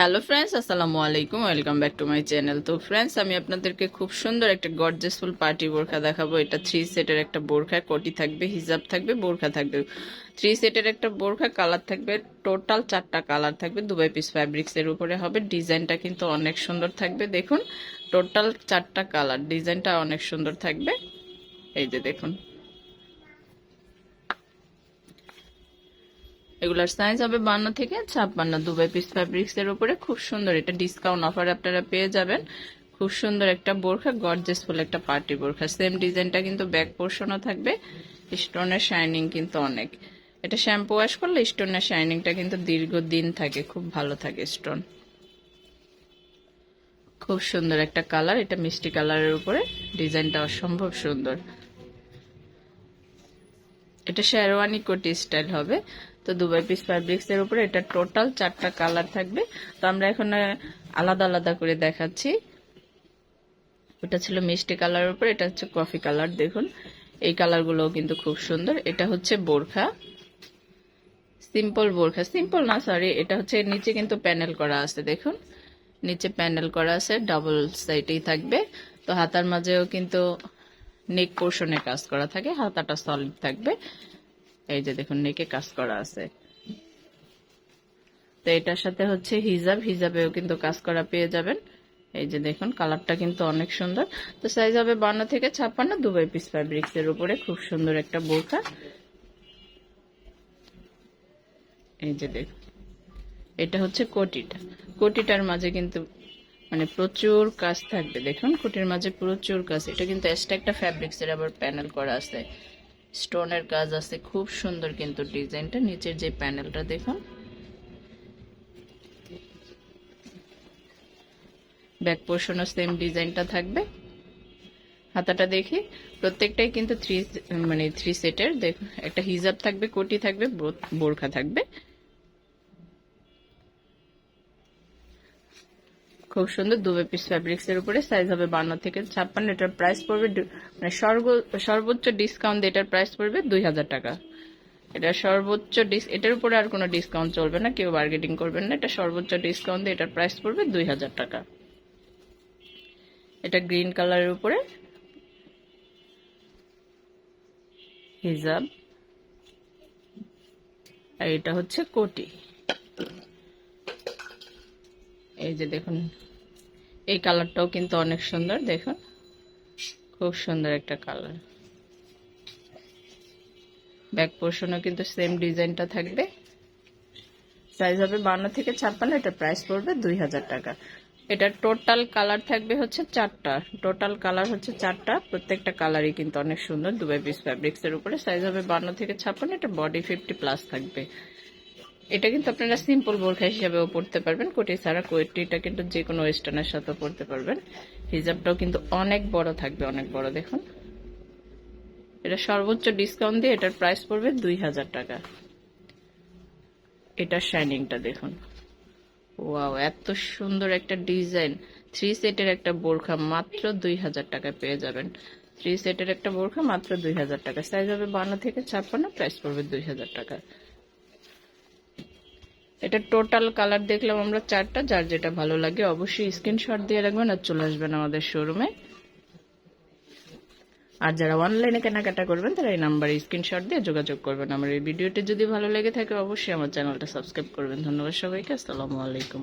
Hello friends, আসসালামু আলাইকুম, welcome back to my channel. তো ফ্রেন্ডস, আমি আপনাদেরকে খুব সুন্দর একটা গর্জেসফুল পার্টি বোরখা দেখাবো। এটা থ্রি সেটের একটা বোরখা, কোটি থাকবে, হিজাব থাকবে, বোরখা থাকবে। থ্রি সেটের একটা বোরখা কালার থাকবে টোটাল চারটা কালার থাকবে, দুবাই পিস ফ্যাব্রিক্স এর উপরে হবে। ডিজাইনটা কিন্তু অনেক সুন্দর থাকবে, দেখুন। টোটাল চারটা কালার ডিজাইনটা অনেক সুন্দর থাকবে। এই যে দেখুন। এগুলার সাইজ হবে বান্ন থেকে ছাপ্পান্ন। দুবাই পিস ফ্যাব্রিক্স এর উপরে খুব সুন্দর এটা ডিসকাউন্ট অফার আপনারা পেয়ে যাবেন। খুব সুন্দর একটা বোরখা গর্জেসফুল একটা পার্টি বোরখা। সেম ডিজাইনটা কিন্তু ব্যাক পোর্শনও থাকবে স্টোনের শাইনিং কিন্তু অনেক। এটা শ্যাম্পু ওয়াশ করলে স্টোনের শাইনিংটা কিন্তু দীর্ঘদিন থাকে, খুব ভালো থাকে স্টোন খুব সুন্দর একটা কালার এটা মিষ্টি কালারের উপরে। ডিজাইনটা অসম্ভব সুন্দর। এটা শেরওয়ানি কোটি স্টাইল হবে। তো দুবাই পিস ফ্যাব্রিক্স এর উপরে এটা টোটাল চারটা কালার থাকবে। তো আমরা এখন আলাদা আলাদা করে দেখাচ্ছি। ওটা ছিল মিষ্টি কালারের উপরে, এটা হচ্ছে কফি কালার দেখুন। এই কালারগুলোও কিন্তু খুব সুন্দর। এটা হচ্ছে বোরখা। সিম্পল বোরখা সিম্পল না সরি এটা হচ্ছে নিচে কিন্তু প্যানেল করা আছে, দেখুন। নিচে প্যানেল করা আছে ডাবল সাইডেই থাকবে। তো হাতার মাঝেও কিন্তু নেক পোর্শনে কাজ করা থাকে, হাতাটা সলিড থাকবে। এই যে দেখুন, নেকে কাজ করা আছে। তো এটার সাথে হচ্ছে হিজাব, হিজাবেও কিন্তু কাজ করা পেয়ে যাবেন। এই যে দেখুন, কালারটা কিন্তু অনেক সুন্দর। তো সাইজ হবে বান্ন থেকে ছাপ্পান্ন, দুবাই পিস ফ্যাব্রিক্স এর উপরে খুব সুন্দর একটা বোরখা। এই যে দেখুন, এটা হচ্ছে কোটিটা। কোটিটার মাঝে কিন্তু মানে প্রচুর কাজ থাকবে। দেখুন, কোটির মাঝে প্রচুর কাজ। এটা কিন্তু এক্সট্রা একটা ফ্যাব্রিক্স এর আবার প্যানেল করা আছে। স্টোনের কাজ আছে, খুব সুন্দর কিন্তু ডিজাইনটা। নিচের যে প্যানেলটা দেখুন। ব্যাক পোর্শনও সেম ডিজাইনটা থাকবে। হাতাটা দেখি। প্রত্যেকটাই কিন্তু থ্রি মানে থ্রি সেটের দেখুন একটা হিজাব থাকবে, কোটি থাকবে, বোরখা থাকবে। খুব সুন্দর দুবে পিস ফ্যাব্রিক্স এর উপরে সাইজ হবে বান্ন থেকে ছাপ্পান্ন, এটার প্রাইস পড়বে মানে সর্বোচ্চ ডিসকাউন্ট এটার প্রাইস পড়বে দুই হাজার টাকা। এটা সর্বোচ্চ ডিস এটার উপরে আর কোনো ডিসকাউন্ট চলবে না, কেউ বার্গেটিং করবেন না, এটা সর্বোচ্চ ডিসকাউন্ট এটার প্রাইস পড়বে দুই হাজার টাকা। এটা গ্রিন কালারের উপরে। হিজাব। আর এটা হচ্ছে কোটি। এই যে দেখুন, এই কালারটাও কিন্তু অনেক সুন্দর, দেখুন। খুব সুন্দর একটা কালার। ব্যাক পোর্শনও কিন্তু সেম ডিজাইনটা থাকবে। সাইজ হবে বান্ন থেকে ছাপ্পান্ন এটা প্রাইস পড়বে দুই হাজার টাকা। এটা টোটাল কালার থাকবে হচ্ছে চারটা। টোটাল কালার হচ্ছে চারটা, প্রত্যেকটা কালারই কিন্তু অনেক সুন্দর, দুবাই পিস ফ্যাব্রিক্স এর উপরে। সাইজ হবে বান্ন থেকে ছাপ্পান্ন, এটা বডি ফিফটি প্লাস থাকবে। এটা কিন্তু আপনারা সিম্পল বোরখা হিসাবেও পড়তে পারবেন। কোটি ছাড়া কোয়েটিটা কিন্তু যে কোনো ওয়েস্টার্নের সাথে পড়তে পারবেন। হিজাবটাও কিন্তু অনেক বড় থাকবে, অনেক বড় দেখুন। এটা সর্বোচ্চ ডিসকাউন্ট দিয়ে এটার প্রাইস পড়বে দুই হাজার টাকা। এটার শাইনিংটা দেখুন। ওয়াও এত সুন্দর একটা ডিজাইন থ্রি সেটের একটা বোরখা মাত্র দুই হাজার টাকা পেয়ে যাবেন। থ্রি সেটের একটা বোরখা মাত্র দুই হাজার টাকা সাইজ হবে বান্ন থেকে ছাপ্পান্ন প্রাইস পড়বে দুই হাজার টাকা এটা টোটাল কালার দেখলাম আমরা চারটা, যার যেটা ভালো লাগে অবশ্যই স্ক্রিনশট দিয়ে রাখবেন আর চলে আসবেন আমাদের শোরুমে আর যারা অনলাইনে কেনাকাটা করবেন, তারা এই নাম্বারে স্ক্রিনশট দিয়ে যোগাযোগ করবেন। আমার এই ভিডিওটি যদি ভালো লেগে থাকে, অবশ্যই আমার চ্যানেলটা সাবস্ক্রাইব করবেন। ধন্যবাদ সবাইকে, আসসালামু আলাইকুম।